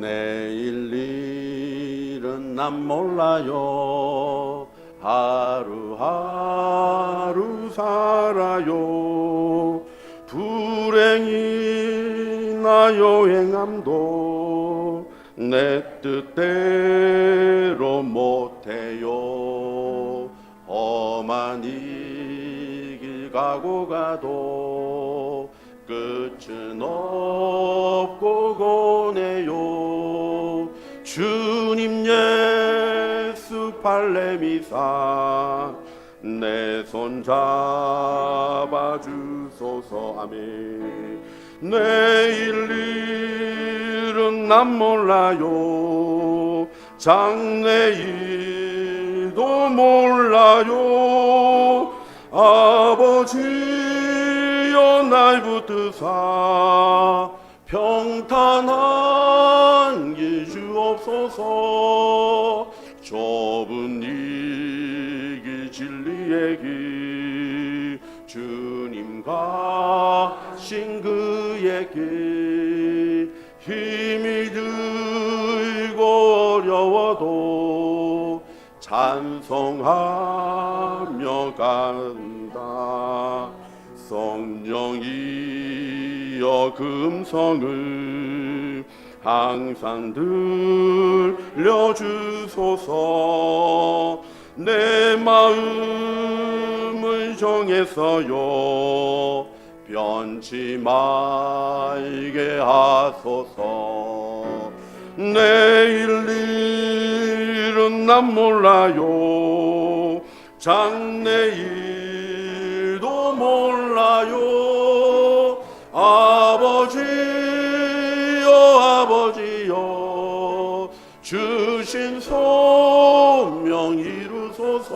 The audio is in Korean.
내일 일은 난 몰라요. 하루하루 살아요. 불행이 나 여행함도. 내 뜻대로 못해요. 이길 가고 가도 끝은 없 주님 예수 발레미사 내 손 잡아 주소서. 아멘. 내일 일은 난 몰라요. 장래일도 몰라요. 아버지여 날 붙드사 평탄한 길 주옵소서 좁은 이길 진리의 길 주님과 신 그의 길 힘이 들고 어려워도 찬송하며 간다. 성령이여 금성을 항상 들려주소서. 내 마음을 정해서요. 변치 말게 하소서. 내일 일은 난 몰라요. 장래일도 몰라요. 아 주신 소명 이루소서